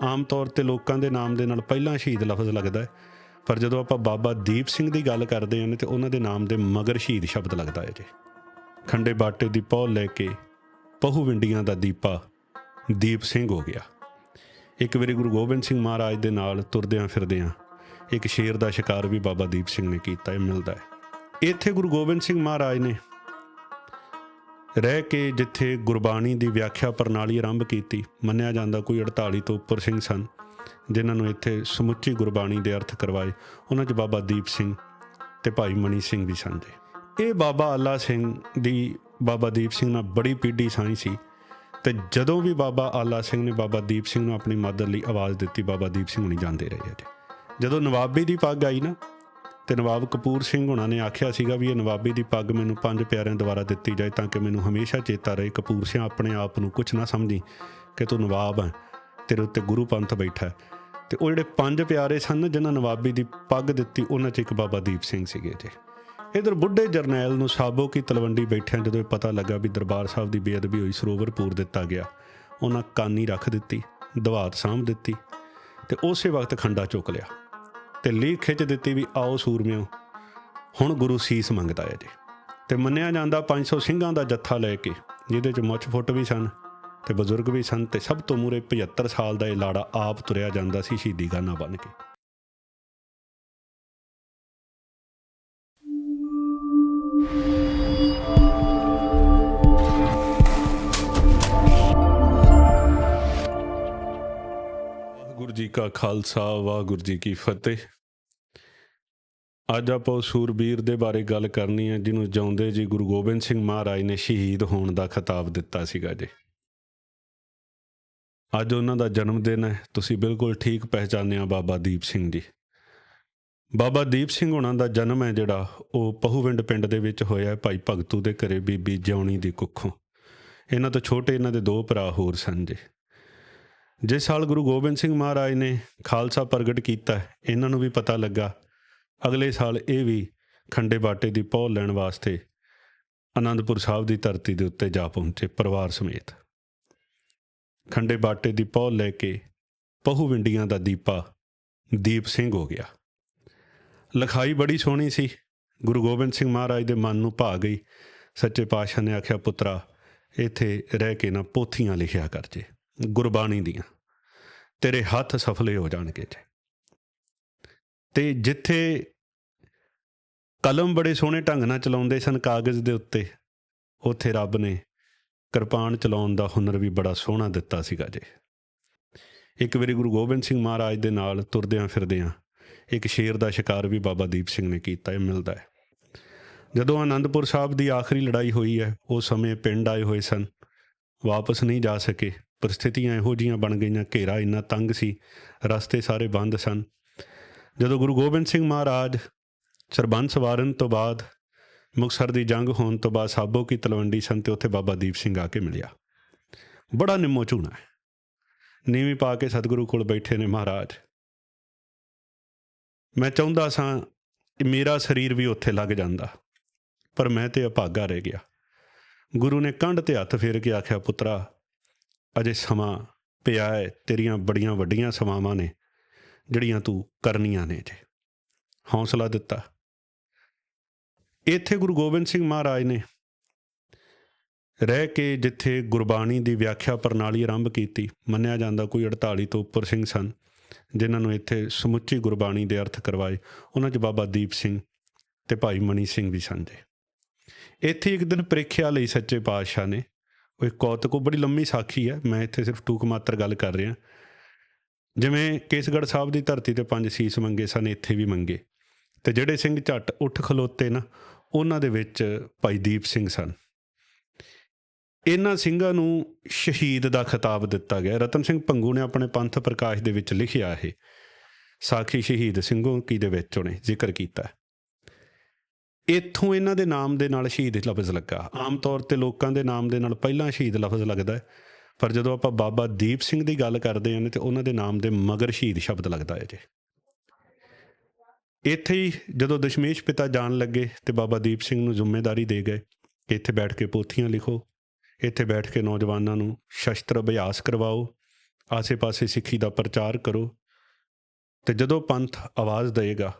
ਆਮ ਤੌਰ ਤੇ ਲੋਕਾਂ ਦੇ ਨਾਮ ਦੇ ਨਾਲ ਪਹਿਲਾਂ ਸ਼ਹੀਦ ਲਫ਼ਜ਼ ਲੱਗਦਾ ਹੈ, ਪਰ ਜਦੋਂ ਆਪਾਂ ਬਾਬਾ ਦੀਪ ਸਿੰਘ ਦੀ ਗੱਲ ਕਰਦੇ ਹਾਂ ਤੇ ਉਹਨਾਂ ਦੇ ਨਾਮ ਦੇ ਮਗਰ ਸ਼ਹੀਦ ਸ਼ਬਦ ਲੱਗਦਾ ਹੈ ਜੀ। ਖੰਡੇ ਬਾਟੇ ਦੀ ਪੌਲ ਲੈ ਕੇ ਪਹੂ ਵਿੰਡੀਆਂ ਦਾ ਦੀਪਾ ਦੀਪ ਸਿੰਘ ਹੋ ਗਿਆ। ਇੱਕ ਵਾਰੀ ਗੁਰੂ ਗੋਬਿੰਦ ਸਿੰਘ ਮਹਾਰਾਜ ਦੇ ਨਾਲ ਤੁਰਦਿਆਂ ਫਿਰਦਿਆਂ ਇੱਕ ਸ਼ੇਰ ਦਾ ਸ਼ਿਕਾਰ ਵੀ ਬਾਬਾ ਦੀਪ ਸਿੰਘ ਨੇ ਕੀਤਾ, ਇਹ ਮਿਲਦਾ ਹੈ। ਇੱਥੇ ਗੁਰੂ ਗੋਬਿੰਦ ਸਿੰਘ ਮਹਾਰਾਜ ਨੇ ਰਹਿ ਕੇ ਜਿੱਥੇ ਗੁਰਬਾਣੀ ਦੀ ਵਿਆਖਿਆ ਪ੍ਰਣਾਲੀ ਆਰੰਭ ਕੀਤੀ, ਮੰਨਿਆ ਜਾਂਦਾ ਕੋਈ 48 ਤੋਂ ਉੱਪਰ ਸਿੰਘ ਸਨ, ਜਿਨ੍ਹਾਂ ਨੂੰ ਇੱਥੇ ਸਮੁੱਚੀ ਗੁਰਬਾਣੀ ਦੇ ਅਰਥ ਕਰਵਾਏ। ਉਹਨਾਂ 'ਚ ਬਾਬਾ ਦੀਪ ਸਿੰਘ ਤੇ ਭਾਈ ਮਣੀ ਸਿੰਘ ਵੀ ਸਨ ਜੀ। ਇਹ ਬਾਬਾ ਆਲਾ ਸਿੰਘ ਦੀ, ਬਾਬਾ ਦੀਪ ਸਿੰਘ ਨਾਲ ਬੜੀ ਪੀਢੀ ਸਾਂਝ ਸੀ ਤੇ ਜਦੋਂ ਵੀ ਬਾਬਾ ਆਲਾ ਸਿੰਘ ਨੇ ਬਾਬਾ ਦੀਪ ਸਿੰਘ ਨੂੰ ਆਪਣੀ ਮਦਦ ਲਈ ਆਵਾਜ਼ ਦਿੱਤੀ, ਬਾਬਾ ਦੀਪ ਸਿੰਘ ਨਹੀਂ ਜਾਂਦੇ ਰਹੇ ਜੀ। ਜਦੋਂ ਨਵਾਬੀ ਦੀ ਪੱਗ ਆਈ ਨਾ ਤੇ ਨਵਾਬ ਕਪੂਰ ਸਿੰਘ ਹੁਣਾਂ ਨੇ ਆਖਿਆ ਸੀਗਾ ਵੀ ਇਹ ਨਵਾਬੀ ਦੀ ਪੱਗ ਮੈਨੂੰ ਪੰਜ ਪਿਆਰਿਆਂ ਦੁਆਰਾ ਦਿੱਤੀ ਜਾਏ ਤਾਂ ਕਿ ਮੈਨੂੰ ਹਮੇਸ਼ਾ ਚੇਤਾ ਰਹੇ। ਕਪੂਰ ਸਿੰਘ ਆਪਣੇ ਆਪ ਨੂੰ ਕੁਝ ਨਾ ਸਮਝੀ ਕਿ ਤੂੰ ਨਵਾਬ ਹੈ ਤੇਰੇ ਉੱਤੇ ਗੁਰੂ ਪੰਥ ਬੈਠਾ ਹੈ। ਤੇ ਉਹ ਜਿਹੜੇ ਪੰਜ ਪਿਆਰੇ ਸਨ ਜਿਨ੍ਹਾਂ ਨਵਾਬੀ ਦੀ ਪੱਗ ਦਿੱਤੀ, ਉਹਨਾਂ 'ਚ ਇੱਕ ਬਾਬਾ ਦੀਪ ਸਿੰਘ ਸੀਗੇ ਜੀ। ਇਧਰ ਬੁੱਢੇ ਜਰਨੈਲ ਨੂੰ ਸਾਬੋ ਕੀ ਤਲਵੰਡੀ ਬੈਠਿਆਂ ਜਦੋਂ ਇਹ ਪਤਾ ਲੱਗਾ ਵੀ ਦਰਬਾਰ ਸਾਹਿਬ ਦੀ ਬੇਅਦਬੀ ਹੋਈ ਸਰੋਵਰਪੂਰ ਦਿੱਤਾ ਗਿਆ। ਉਹਨਾਂ ਕਾਨੀ ਰੱਖ ਦਿੱਤੀ, ਦਵਾਤ ਸਾਂਭ ਦਿੱਤੀ ਤੇ ਉਸੇ ਵਕਤ ਖੰਡਾ ਚੁੱਕ ਲਿਆ। ਤੇ ਲੀਕ ਖਿੱਚ ਦਿੱਤੀ ਵੀ ਆਓ ਸੂਰਮਿਓ। ਹੁਣ ਗੁਰੂ ਸੀਸ ਮੰਗਦਾ ਹੈ ਜੀ। ਤੇ ਮੰਨਿਆ ਜਾਂਦਾ 500 ਸਿੰਘਾਂ ਦਾ ਜੱਥਾ ਲੈ ਕੇ, ਜਿਹਦੇ ਚ ਮੁੱਛ ਫੁੱਟ ਵੀ ਸਨ ਤੇ ਬਜ਼ੁਰਗ ਵੀ ਸਨ ਤੇ ਸਭ ਤੋਂ ਮੂਰੇ 75 ਸਾਲ ਦਾ ਇਹ ਲਾੜਾ ਆਪ ਤੁਰਿਆ ਜਾਂਦਾ ਸੀ ਸ਼ਹੀਦੀ ਗਾਨਾ ਬਣ ਕੇ। ਜੀ ਕਾ ਖਾਲਸਾ, ਵਾਹਿਗੁਰੂ ਜੀ ਕੀ ਫਤਿਹ। ਅੱਜ ਆਪਾਂ ਉਸ ਸੂਰਬੀਰ ਦੇ ਬਾਰੇ ਗੱਲ ਕਰਨੀ ਹੈ, ਜਿਹਨੂੰ ਜਿਉਂਦੇ ਜੀ ਗੁਰੂ ਗੋਬਿੰਦ ਸਿੰਘ ਮਹਾਰਾਜ ਨੇ ਸ਼ਹੀਦ ਹੋਣ ਦਾ ਖਿਤਾਬ ਦਿੱਤਾ ਸੀਗਾ ਜੀ। ਅੱਜ ਉਹਨਾਂ ਦਾ ਜਨਮ ਦਿਨ ਹੈ, ਤੁਸੀਂ ਬਿਲਕੁਲ ਠੀਕ ਪਹਿਚਾਨਿਆ ਬਾਬਾ ਦੀਪ ਸਿੰਘ ਜੀ। ਬਾਬਾ ਦੀਪ ਸਿੰਘ ਉਹਨਾਂ ਦਾ ਜਨਮ ਹੈ ਜਿਹੜਾ, ਉਹ ਪਹੂਵਿੰਡ ਪਿੰਡ ਦੇ ਵਿੱਚ ਹੋਇਆ ਭਾਈ ਭਗਤੂ ਦੇ ਘਰੇ ਬੀਬੀ ਜਿਉਣੀ ਦੀ ਕੁੱਖੋਂ। ਇਹਨਾਂ ਤੋਂ ਛੋਟੇ ਇਹਨਾਂ ਦੇ ਦੋ ਭਰਾ ਹੋਰ ਸਨ ਜੀ। ਜਿਸ ਸਾਲ ਗੁਰੂ ਗੋਬਿੰਦ ਸਿੰਘ ਮਹਾਰਾਜ ਨੇ ਖਾਲਸਾ ਪ੍ਰਗਟ ਕੀਤਾ, ਇਹਨਾਂ ਨੂੰ ਵੀ ਪਤਾ ਲੱਗਾ। ਅਗਲੇ ਸਾਲ ਇਹ ਵੀ ਖੰਡੇ ਬਾਟੇ ਦੀ ਪੌਲ ਲੈਣ ਵਾਸਤੇ ਆਨੰਦਪੁਰ ਸਾਹਿਬ ਦੀ ਧਰਤੀ ਦੇ ਉੱਤੇ ਜਾ ਪਹੁੰਚੇ ਪਰਿਵਾਰ ਸਮੇਤ। ਖੰਡੇ ਬਾਟੇ ਦੀ ਪੌਲ ਲੈ ਕੇ ਪਹੂ ਵਿੰਡੀਆਂ ਦਾ ਦੀਪਾ ਦੀਪ ਸਿੰਘ ਹੋ ਗਿਆ। ਲਖਾਈ ਬੜੀ ਸੋਹਣੀ ਸੀ। ਗੁਰੂ ਗੋਬਿੰਦ ਸਿੰਘ ਮਹਾਰਾਜ ਦੇ ਮਨ ਨੂੰ ਭਾ ਗਈ। ਸੱਚੇ ਪਾਤਸ਼ਾਹ ਨੇ ਆਖਿਆ, ਪੁੱਤਰਾ, ਇੱਥੇ ਰਹਿ ਕੇ ਨਾ ਪੋਥੀਆਂ ਲਿਖਿਆ ਕਰ ਜੇ। ਗੁਰਬਾਣੀ ਦੀਆਂ। ਤੇਰੇ ਹੱਥ ਸਫਲੇ ਹੋ ਜਾਣਗੇ ਜੀ ਤੇ ਜਿੱਥੇ ਕਲਮ ਬੜੇ ਸੋਹਣੇ ਢੰਗ ਨਾਲ ਚਲਾਉਂਦੇ ਸਨ ਕਾਗਜ਼ ਦੇ ਉੱਤੇ, ਉੱਥੇ ਰੱਬ ਨੇ ਕਿਰਪਾਨ ਚਲਾਉਣ ਦਾ ਹੁਨਰ ਵੀ ਬੜਾ ਸੋਹਣਾ ਦਿੱਤਾ ਸੀਗਾ ਜੇ। ਇੱਕ ਵਾਰੀ ਗੁਰੂ ਗੋਬਿੰਦ ਸਿੰਘ ਮਹਾਰਾਜ ਦੇ ਨਾਲ ਤੁਰਦਿਆਂ ਫਿਰਦਿਆਂ ਇੱਕ ਸ਼ੇਰ ਦਾ ਸ਼ਿਕਾਰ ਵੀ ਬਾਬਾ ਦੀਪ ਸਿੰਘ ਨੇ ਕੀਤਾ, ਇਹ ਮਿਲਦਾ ਹੈ। ਜਦੋਂ ਆਨੰਦਪੁਰ ਸਾਹਿਬ ਦੀ ਆਖਰੀ ਲੜਾਈ ਹੋਈ ਹੈ, ਉਸ ਸਮੇਂ ਪਿੰਡ ਆਏ ਹੋਏ ਸਨ, ਵਾਪਸ ਨਹੀਂ ਜਾ ਸਕੇ। ਪਰਿਸਥਿਤੀਆਂ ਇਹੋ ਜੀਆਂ ਬਣ ਗਈਆਂ, ਘੇਰਾ ਇੰਨਾ ਤੰਗ ਸੀ, ਰਸਤੇ ਸਾਰੇ ਬੰਦ ਸਨ। ਜਦੋਂ ਗੁਰੂ ਗੋਬਿੰਦ ਸਿੰਘ ਮਹਾਰਾਜ ਸਰਬੰਸ ਵਾਰਨ ਤੋਂ ਬਾਅਦ ਮੁਕਸਰ ਦੀ ਜੰਗ ਹੋਣ ਤੋਂ ਬਾਅਦ ਸਾਬੋ ਕੀ ਤਲਵੰਡੀ ਸਨ ਤੇ ਉੱਥੇ ਬਾਬਾ ਦੀਪ ਸਿੰਘ ਆ ਕੇ ਮਿਲਿਆ। ਬੜਾ ਨਿੰਮੋ ਝੂਣਾ ਹੈ। ਨੀਵੀਂ ਪਾ ਕੇ ਸਤਿਗੁਰੂ ਕੋਲ ਬੈਠੇ ਨੇ ਮਹਾਰਾਜ। ਮੈਂ ਚਾਹੁੰਦਾ ਸਾਂ ਕਿ ਮੇਰਾ ਸਰੀਰ ਵੀ ਉੱਥੇ ਲੱਗ ਜਾਂਦਾ, ਪਰ ਮੈਂ ਤੇ ਅਭਾਗਾ ਰਹਿ ਗਿਆ। ਗੁਰੂ ਨੇ ਕੰਢ ਤੇ ਹੱਥ ਫੇਰ ਕੇ ਆਖਿਆ, ਪੁੱਤਰਾ ਅਜੇ ਸਮਾਂ ਪਿਆ ਹੈ, ਤੇਰੀਆਂ ਬੜੀਆਂ ਵੱਡੀਆਂ ਸਮਾਵਾਂ ਨੇ, ਜਿਹੜੀਆਂ ਤੂੰ ਕਰਨੀਆਂ ਨੇ ਜੇ। ਹੌਸਲਾ ਦਿੱਤਾ। ਇੱਥੇ ਗੁਰੂ ਗੋਬਿੰਦ ਸਿੰਘ ਮਹਾਰਾਜ ਨੇ ਰਹਿ ਕੇ ਜਿੱਥੇ ਗੁਰਬਾਣੀ ਦੀ ਵਿਆਖਿਆ ਪ੍ਰਣਾਲੀ ਆਰੰਭ ਕੀਤੀ, ਮੰਨਿਆ ਜਾਂਦਾ ਕੋਈ 48 ਤੋਂ ਉੱਪਰ ਸਿੰਘ ਸਨ, ਜਿਨ੍ਹਾਂ ਨੂੰ ਇੱਥੇ ਸਮੁੱਚੀ ਗੁਰਬਾਣੀ ਦੇ ਅਰਥ ਕਰਵਾਏ। ਉਹਨਾਂ 'ਚ ਬਾਬਾ ਦੀਪ ਸਿੰਘ ਤੇ ਭਾਈ ਮਣੀ ਸਿੰਘ ਵੀ ਸਨ ਜੀ। ਇੱਥੇ ਇੱਕ ਦਿਨ ਪ੍ਰੀਖਿਆ ਲਈ ਸੱਚੇ ਪਾਤਸ਼ਾਹ ਨੇ ਉਹ ਇੱਕ ਕੌਤਕ ਉਹ ਬੜੀ ਲੰਮੀ ਸਾਖੀ ਹੈ, ਮੈਂ ਇੱਥੇ ਸਿਰਫ ਟੂਕ ਮਾਤਰ ਗੱਲ ਕਰ ਰਿਹਾ। ਜਿਵੇਂ ਕੇਸਗੜ੍ਹ ਸਾਹਿਬ ਦੀ ਧਰਤੀ ਤੇ ਪੰਜ ਸੀਸ ਮੰਗੇ ਸਨ, ਇੱਥੇ ਵੀ ਮੰਗੇ। ਤੇ ਜਿਹੜੇ ਸਿੰਘ ਝੱਟ ਉੱਠ ਖਲੋਤੇ ਨਾ, ਉਹਨਾਂ ਦੇ ਵਿੱਚ ਭਾਈ ਦੀਪ ਸਿੰਘ ਸਨ। ਇਹਨਾਂ ਸਿੰਘਾਂ ਨੂੰ ਸ਼ਹੀਦ ਦਾ ਖਿਤਾਬ ਦਿੱਤਾ ਗਿਆ। ਰਤਨ ਸਿੰਘ ਪੰਗੂ ਨੇ ਆਪਣੇ ਪੰਥ ਪ੍ਰਕਾਸ਼ ਦੇ ਵਿੱਚ ਲਿਖਿਆ ਇਹ। ਸਾਖੀ ਸ਼ਹੀਦ ਸਿੰਘੋਂ ਕੀ ਦੇ ਵਿੱਚ ਉਹਨੇ ਜ਼ਿਕਰ ਕੀਤਾ। ਇੱਥੋਂ ਇਹਨਾਂ ਦੇ ਨਾਮ ਦੇ ਨਾਲ ਸ਼ਹੀਦ ਲਫ਼ਜ਼ ਲੱਗਾ। ਆਮ ਤੌਰ ਤੇ ਲੋਕਾਂ ਦੇ ਨਾਮ ਦੇ ਨਾਲ ਪਹਿਲਾਂ ਸ਼ਹੀਦ ਲਫ਼ਜ਼ ਲੱਗਦਾ ਹੈ, ਪਰ ਜਦੋਂ ਆਪਾਂ ਬਾਬਾ ਦੀਪ ਸਿੰਘ ਦੀ ਗੱਲ ਕਰਦੇ ਹਾਂ, ਤੇ ਉਹਨਾਂ ਦੇ ਨਾਮ ਦੇ ਮਗਰ ਸ਼ਹੀਦ ਸ਼ਬਦ ਲੱਗਦਾ ਹੈ ਜੀ। ਇੱਥੇ ਹੀ ਜਦੋਂ ਦਸ਼ਮੇਸ਼ ਪਿਤਾ ਜਾਣ ਲੱਗੇ ਤੇ ਬਾਬਾ ਦੀਪ ਸਿੰਘ ਨੂੰ ਜ਼ਿੰਮੇਵਾਰੀ ਦੇ ਗਏ ਕਿ ਇੱਥੇ ਬੈਠ ਕੇ ਪੋਥੀਆਂ ਲਿਖੋ, ਇੱਥੇ ਬੈਠ ਕੇ ਨੌਜਵਾਨਾਂ ਨੂੰ ਸ਼ਸਤਰ ਅਭਿਆਸ ਕਰਵਾਓ, ਆਸੇ-ਪਾਸੇ ਸਿੱਖੀ ਦਾ ਪ੍ਰਚਾਰ ਕਰੋ, ਤੇ ਜਦੋਂ ਪੰਥ ਆਵਾਜ਼ ਦੇਗਾ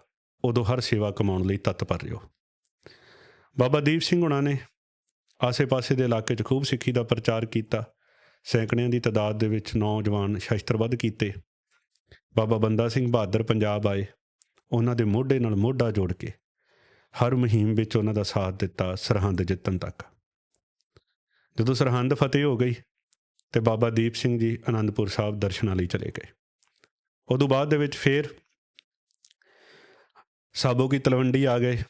ਉਦੋਂ ਹਰ ਸੇਵਾ ਕਮਾਉਣ ਲਈ ਤਤਪਰ ਰਹੋ। ਬਾਬਾ ਦੀਪ ਸਿੰਘ ਹੁਣਾਂ ਨੇ ਆਸੇ-ਪਾਸੇ ਦੇ ਇਲਾਕੇ 'ਚ ਖੂਬ ਸਿੱਖੀ ਦਾ ਪ੍ਰਚਾਰ ਕੀਤਾ। ਸੈਂਕੜਿਆਂ ਦੀ ਤਾਦਾਦ ਦੇ ਵਿੱਚ ਨੌਜਵਾਨ ਸ਼ਸਤਰਬੱਧ ਕੀਤੇ। ਬਾਬਾ ਬੰਦਾ ਸਿੰਘ ਬਹਾਦਰ ਪੰਜਾਬ ਆਏ। ਉਹਨਾਂ ਦੇ ਮੋਢੇ ਨਾਲ ਮੋਢਾ ਜੋੜ ਕੇ ਹਰ ਮੁਹਿੰਮ ਵਿੱਚ ਉਹਨਾਂ ਦਾ ਸਾਥ ਦਿੱਤਾ ਸਰਹੰਦ ਜਿੱਤਣ ਤੱਕ। ਜਦੋਂ ਸਰਹੰਦ ਫਤਿਹ ਹੋ ਗਈ ਤੇ ਬਾਬਾ ਦੀਪ ਸਿੰਘ ਜੀ ਆਨੰਦਪੁਰ ਸਾਹਿਬ ਦਰਸ਼ਨਾਂ ਲਈ ਚਲੇ ਗਏ। ਉਦੋਂ ਬਾਅਦ ਦੇ ਵਿੱਚ ਫੇਰ ਸਾਬੋ ਕੀ ਤਲਵੰਡੀ ਆ ਗਏ।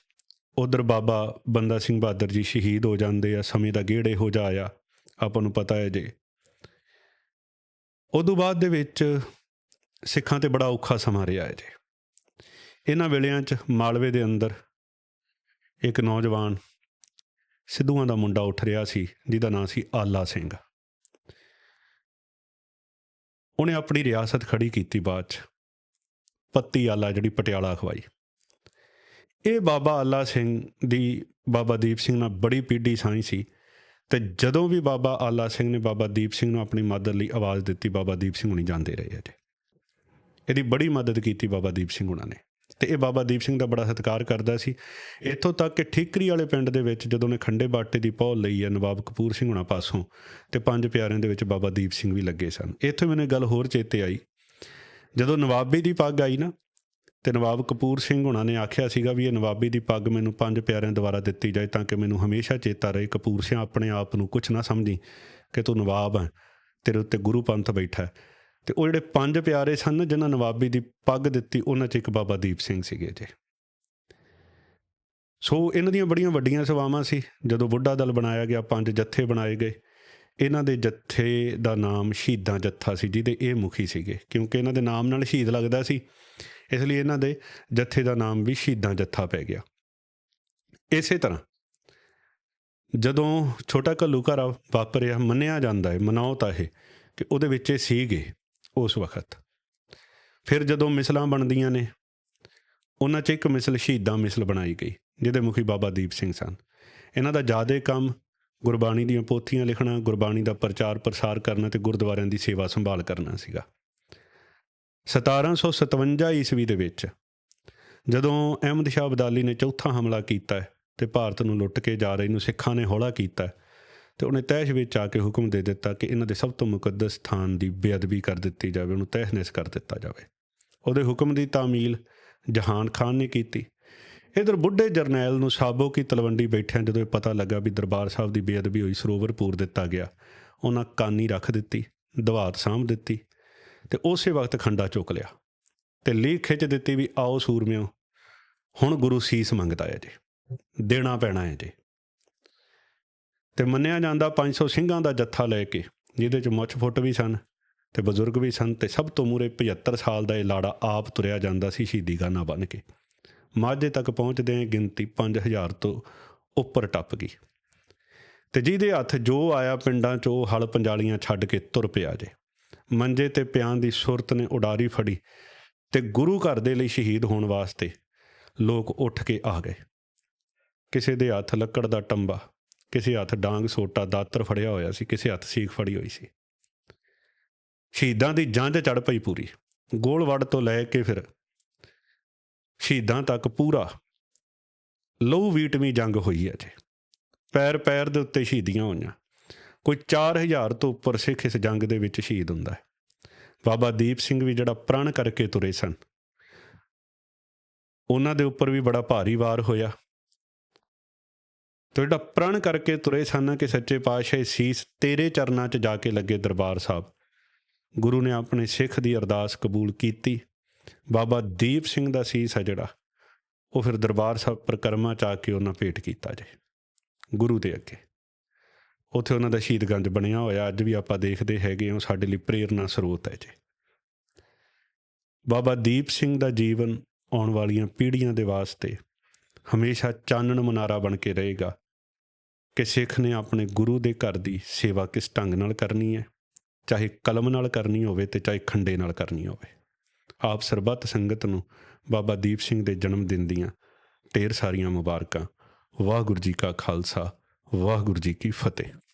ਉਧਰ ਬਾਬਾ ਬੰਦਾ ਸਿੰਘ ਬਹਾਦਰ ਜੀ ਸ਼ਹੀਦ ਹੋ ਜਾਂਦੇ ਆ, ਸਮੇਂ ਦਾ ਗੇੜੇ ਹੋ ਜਾ ਆਇਆ ਆਪਾਂ ਨੂੰ ਪਤਾ ਹੈ ਜੇ। ਉਦੋਂ ਬਾਅਦ ਦੇ ਵਿੱਚ ਸਿੱਖਾਂ ਤੇ ਬੜਾ ਔਖਾ ਸਮਾਂ ਰਿਹਾ ਹੈ ਜੀ। ਇਹਨਾਂ ਵੇਲਿਆਂ 'ਚ ਮਾਲਵੇ ਦੇ ਅੰਦਰ ਇੱਕ ਨੌਜਵਾਨ ਸਿੱਧੂਆਂ ਦਾ ਮੁੰਡਾ ਉੱਠ ਰਿਹਾ ਸੀ, ਜਿਹਦਾ ਨਾਂ ਸੀ ਆਲਾ ਸਿੰਘ। ਉਹਨੇ ਆਪਣੀ ਰਿਆਸਤ ਖੜੀ ਕੀਤੀ ਬਾਅਦ 'ਚ। ਪੱਤੀ ਆਲਾ ਜਿਹੜੀ ਪਟਿਆਲਾ ਅਖਵਾਈ ਇਹ ਬਾਬਾ ਆਲਾ ਸਿੰਘ ਦੀ, ਬਾਬਾ ਦੀਪ ਸਿੰਘ ਨਾਲ ਬੜੀ ਪੀੜੀ ਸਾਂਝੀ ਸੀ ਤੇ ਜਦੋਂ ਵੀ ਬਾਬਾ ਆਲਾ ਸਿੰਘ ਨੇ ਬਾਬਾ ਦੀਪ ਸਿੰਘ ਨੂੰ ਆਪਣੀ ਮਦਦ ਲਈ ਆਵਾਜ਼ ਦਿੱਤੀ, ਬਾਬਾ ਦੀਪ ਸਿੰਘ ਹੁਣੀ ਜਾਂਦੇ ਰਹੇ ਅਜੇ। ਇਹਦੀ ਬੜੀ ਮਦਦ ਕੀਤੀ ਬਾਬਾ ਦੀਪ ਸਿੰਘ ਹੁਣਾਂ ਨੇ ਤੇ ਇਹ ਬਾਬਾ ਦੀਪ ਸਿੰਘ ਦਾ ਬੜਾ ਸਤਿਕਾਰ ਕਰਦਾ ਸੀ। ਇੱਥੋਂ ਤੱਕ ਕਿ ਠੀਕਰੀ ਵਾਲੇ ਪਿੰਡ ਦੇ ਵਿੱਚ ਜਦੋਂ ਨੇ ਖੰਡੇ ਬਾਟੇ ਦੀ ਪੌਲ ਲਈ ਹੈ, ਨਵਾਬ ਕਪੂਰ ਸਿੰਘ ਹੁਣਾਂ ਪਾਸੋਂ ਤੇ ਪੰਜ ਪਿਆਰਿਆਂ ਦੇ ਵਿੱਚ ਬਾਬਾ ਦੀਪ ਸਿੰਘ ਵੀ ਲੱਗੇ ਸਨ। ਇੱਥੋਂ ਮੈਨੂੰ ਗੱਲ ਹੋਰ ਚੇਤੇ ਆਈ। ਜਦੋਂ ਨਵਾਬੀ ਦੀ ਪੱਗ ਆਈ ਨਾ ਤੇ ਨਵਾਬ ਕਪੂਰ ਸਿੰਘ ਹੁਣਾਂ ਨੇ ਆਖਿਆ ਸੀਗਾ ਵੀ ਇਹ ਨਵਾਬੀ ਦੀ ਪੱਗ ਮੈਨੂੰ ਪੰਜ ਪਿਆਰਿਆਂ ਦੁਆਰਾ ਦਿੱਤੀ ਜਾਏ ਤਾਂ ਕਿ ਮੈਨੂੰ ਹਮੇਸ਼ਾ ਚੇਤਾ ਰਹੇ। ਕਪੂਰ ਸਿੰਘ ਆਪਣੇ ਆਪ ਨੂੰ ਕੁਝ ਨਾ ਸਮਝੀ ਕਿ ਤੂੰ ਨਵਾਬ ਹੈ, ਤੇਰੇ ਉੱਤੇ ਗੁਰੂ ਪੰਥ ਬੈਠਾ ਹੈ। ਤੇ ਉਹ ਜਿਹੜੇ ਪੰਜ ਪਿਆਰੇ ਸਨ ਜਿਨ੍ਹਾਂ ਨਵਾਬੀ ਦੀ ਪੱਗ ਦਿੱਤੀ, ਉਹਨਾਂ 'ਚ ਇੱਕ ਬਾਬਾ ਦੀਪ ਸਿੰਘ ਸੀਗੇ ਜੀ। ਸੋ ਇਹਨਾਂ ਦੀਆਂ ਬੜੀਆਂ ਵੱਡੀਆਂ ਸੇਵਾਵਾਂ ਸੀ। ਜਦੋਂ ਬੁੱਢਾ ਦਲ ਬਣਾਇਆ ਗਿਆ, ਪੰਜ ਜੱਥੇ ਬਣਾਏ ਗਏ। ਇਹਨਾਂ ਦੇ ਜੱਥੇ ਦਾ ਨਾਮ ਸ਼ਹੀਦਾਂ ਜੱਥਾ ਸੀ, ਜਿਹਦੇ ਇਹ ਮੁਖੀ ਸੀਗੇ। ਕਿਉਂਕਿ ਇਹਨਾਂ ਦੇ ਨਾਮ ਨਾਲ ਸ਼ਹੀਦ ਲੱਗਦਾ ਸੀ। ਇਸ ਲਈ ਇਹਨਾਂ ਦੇ ਜੱਥੇ ਦਾ ਨਾਮ ਵੀ ਸ਼ਹੀਦਾਂ ਜੱਥਾ ਪੈ ਗਿਆ। ਇਸੇ ਤਰ੍ਹਾਂ ਜਦੋਂ ਛੋਟਾ ਘੱਲੂਘਾਰਾ ਵਾਪਰਿਆ, ਮੰਨਿਆ ਜਾਂਦਾ ਹੈ ਮਨਾਉਤਾ ਇਹ ਕਿ ਉਹਦੇ ਵਿੱਚ ਇਹ ਸੀਗੇ ਉਸ ਵਕਤ। ਫਿਰ ਜਦੋਂ ਮਿਸਲਾਂ ਬਣਦੀਆਂ ਨੇ, ਉਹਨਾਂ 'ਚ ਇੱਕ ਮਿਸਲ ਸ਼ਹੀਦਾਂ ਮਿਸਲ ਬਣਾਈ ਗਈ, ਜਿਹਦੇ ਮੁਖੀ ਬਾਬਾ ਦੀਪ ਸਿੰਘ ਸਨ। ਇਹਨਾਂ ਦਾ ਜ਼ਿਆਦਾ ਕੰਮ ਗੁਰਬਾਣੀ ਦੀਆਂ ਪੋਥੀਆਂ ਲਿਖਣਾ, ਗੁਰਬਾਣੀ ਦਾ ਪ੍ਰਚਾਰ ਪ੍ਰਸਾਰ ਕਰਨਾ ਤੇ ਗੁਰਦੁਆਰਿਆਂ ਦੀ ਸੇਵਾ ਸੰਭਾਲ ਕਰਨਾ ਸੀਗਾ। 1757 ਈਸਵੀ ਦੇ ਵਿੱਚ ਜਦੋਂ ਅਹਿਮਦ ਸ਼ਾਹ ਅਬਦਾਲੀ ਨੇ ਚੌਥਾ ਹਮਲਾ ਕੀਤਾ ਤੇ ਭਾਰਤ ਨੂੰ ਲੁੱਟ ਕੇ ਜਾ ਰਹੇ ਨੂੰ ਸਿੱਖਾਂ ਨੇ ਹੌਲਾ ਕੀਤਾ ਤੇ ਉਹਨੇ ਤਹਿਸ਼ ਵਿੱਚ ਆ ਕੇ ਹੁਕਮ ਦੇ ਦਿੱਤਾ ਕਿ ਇਹਨਾਂ ਦੇ ਸਭ ਤੋਂ ਮੁਕੱਦਸ ਸਥਾਨ ਦੀ ਬੇਅਦਬੀ ਕਰ ਦਿੱਤੀ ਜਾਵੇ, ਉਹਨੂੰ ਤਹਿਨਸ ਕਰ ਦਿੱਤਾ ਜਾਵੇ। ਉਹਦੇ ਹੁਕਮ ਦੀ ਤਾਮੀਲ ਜਹਾਨ ਖਾਨ ਨੇ ਕੀਤੀ। ਇਧਰ ਬੁੱਢੇ ਜਰਨੈਲ ਨੂੰ ਸਾਬੋ ਕੀ ਤਲਵੰਡੀ ਬੈਠਿਆਂ ਜਦੋਂ ਇਹ ਪਤਾ ਲੱਗਾ ਵੀ ਦਰਬਾਰ ਸਾਹਿਬ ਦੀ ਬੇਅਦਬੀ ਹੋਈ, ਸਰੋਵਰ ਪੂਰ ਦਿੱਤਾ ਗਿਆ, ਉਹਨਾਂ ਕਾਨੀ ਰੱਖ ਦਿੱਤੀ, ਦਵਾਤ ਸਾਂਭ ਦਿੱਤੀ ਤੇ ਉਸੇ ਵਕਤ ਖੰਡਾ ਚੁੱਕ ਲਿਆ ਤੇ ਲੀਕ ਖਿੱਚ ਦਿੱਤੀ ਵੀ ਆਓ ਸੂਰਮਿਓ, ਹੁਣ ਗੁਰੂ ਸੀਸ ਮੰਗਦਾ ਹੈ ਜੀ, ਦੇਣਾ ਪੈਣਾ ਹੈ ਜੀ। ਤੇ ਮੰਨਿਆ ਜਾਂਦਾ 500 ਸਿੰਘਾਂ ਦਾ ਜੱਥਾ ਲੈ ਕੇ, ਜਿਹਦੇ ਚ ਮੁੱਛ ਫੁੱਟ ਵੀ ਸਨ ਤੇ ਬਜ਼ੁਰਗ ਵੀ ਸਨ ਤੇ ਸਭ ਤੋਂ ਮੂਰੇ 75 ਸਾਲ ਦਾ ਇਹ ਲਾੜਾ ਆਪ ਤੁਰਿਆ ਜਾਂਦਾ ਸੀ ਸ਼ਹੀਦੀ ਗਾਨਾ ਬਣ ਕੇ। ਮਾਝੇ ਤੱਕ ਪਹੁੰਚਦੇ ਗਿਣਤੀ 5000 ਤੋਂ ਉੱਪਰ ਟੱਪ ਗਈ। ਤੇ ਜਿਹਦੇ ਹੱਥ ਜੋ ਆਇਆ ਪਿੰਡਾਂ ਚੋਂ ਹਲ ਪੰਜਾਲੀਆਂ ਛੱਡ ਕੇ ਤੁਰ ਪਿਆ ਜੇ। ਮੰਜੇ ਤੇ ਪਿਆਂ ਦੀ ਸੁਰਤ ਨੇ ਉਡਾਰੀ ਫੜੀ ਤੇ ਗੁਰੂ ਘਰ ਦੇ ਲਈ ਸ਼ਹੀਦ ਹੋਣ ਵਾਸਤੇ ਲੋਕ ਉੱਠ ਕੇ ਆ ਗਏ। ਕਿਸੇ ਦੇ ਹੱਥ ਲੱਕੜ ਦਾ ਟੰਬਾ, ਕਿਸੇ ਹੱਥ ਡਾਂਗ ਸੋਟਾ ਦਾਤਰ ਫੜਿਆ ਹੋਇਆ ਸੀ, ਕਿਸੇ ਹੱਥ ਸੀਖ ਫੜੀ ਹੋਈ ਸੀ। ਸ਼ਹੀਦਾਂ ਦੀ ਜੰਜ ਚੜ ਪਈ ਪੂਰੀ। ਗੋਲਵੜ ਤੋਂ ਲੈ ਕੇ ਫਿਰ ਸ਼ਹੀਦਾਂ ਤੱਕ ਪੂਰਾ ਲਹੂ ਵੀਟਮੀ ਜੰਗ ਹੋਈ ਹੈ ਜੀ ਪੈਰ ਪੈਰ ਦੇ ਉੱਤੇ ਸ਼ਹੀਦੀਆਂ ਹੋਈਆਂ। ਕੋਈ 4000 ਤੋਂ ਉੱਪਰ ਸਿੱਖ ਇਸ ਜੰਗ ਦੇ ਵਿੱਚ ਸ਼ਹੀਦ ਹੁੰਦਾ ਹੈ। ਬਾਬਾ ਦੀਪ ਸਿੰਘ ਵੀ ਜਿਹੜਾ ਪ੍ਰਣ ਕਰਕੇ ਤੁਰੇ ਸਨ। ਉਹਨਾਂ ਦੇ ਉੱਪਰ ਵੀ ਬੜਾ ਭਾਰੀ ਵਾਰ ਹੋਇਆ। ਤੇ ਜਿਹੜਾ ਪ੍ਰਣ ਕਰਕੇ ਤੁਰੇ ਸਨ ਕਿ ਸੱਚੇ ਪਾਤਸ਼ਾਹ ਸੀਸ ਤੇਰੇ ਚਰਨਾਂ 'ਚ ਜਾ ਕੇ ਲੱਗੇ ਦਰਬਾਰ ਸਾਹਿਬ। ਗੁਰੂ ਨੇ ਆਪਣੇ ਸਿੱਖ ਦੀ ਅਰਦਾਸ ਕਬੂਲ ਕੀਤੀ। ਬਾਬਾ ਦੀਪ ਸਿੰਘ ਦਾ ਸੀਸ ਹੈ ਜਿਹੜਾ, ਉਹ ਫਿਰ ਦਰਬਾਰ ਸਾਹਿਬ ਪ੍ਰਕਰਮਾ ਚ ਆ ਕੇ ਉਹਨਾਂ ਭੇਟ ਕੀਤਾ ਜੇ ਗੁਰੂ ਦੇ ਅੱਗੇ। ਉੱਥੇ ਉਹਨਾਂ ਦਾ ਸ਼ਹੀਦਗੰਜ ਬਣਿਆ ਹੋਇਆ। ਅੱਜ ਵੀ ਆਪਾਂ ਦੇਖਦੇ ਹੈਗੇ ਹਾਂ ਸਾਡੇ ਲਈ ਪ੍ਰੇਰਨਾ ਸਰੋਤ ਹੈ ਜੀ। ਬਾਬਾ ਦੀਪ ਸਿੰਘ ਦਾ ਜੀਵਨ ਆਉਣ ਵਾਲੀਆਂ ਪੀੜ੍ਹੀਆਂ ਦੇ ਵਾਸਤੇ ਹਮੇਸ਼ਾ ਚਾਨਣ ਮਨਾਰਾ ਬਣ ਕੇ ਰਹੇਗਾ ਕਿ ਸਿੱਖ ਨੇ ਆਪਣੇ ਗੁਰੂ ਦੇ ਘਰ ਦੀ ਸੇਵਾ ਕਿਸ ਢੰਗ ਨਾਲ ਕਰਨੀ ਹੈ? ਚਾਹੇ ਕਲਮ ਨਾਲ ਕਰਨੀ ਹੋਵੇ ਤੇ ਚਾਹੇ ਖੰਡੇ ਨਾਲ ਕਰਨੀ ਹੋਵੇ। ਆਪ ਸਰਬੱਤ ਸੰਗਤ ਨੂੰ ਬਾਬਾ ਦੀਪ ਸਿੰਘ ਦੇ ਜਨਮ ਦਿਨ ਦੀਆਂ ਢੇਰ ਸਾਰੀਆਂ ਮੁਬਾਰਕਾਂ। ਵਾਹਿਗੁਰੂ ਜੀ ਕਾ ਖਾਲਸਾ ਵਾਹਿਗੁਰੂ ਜੀ ਕੀ ਫਤਿਹ।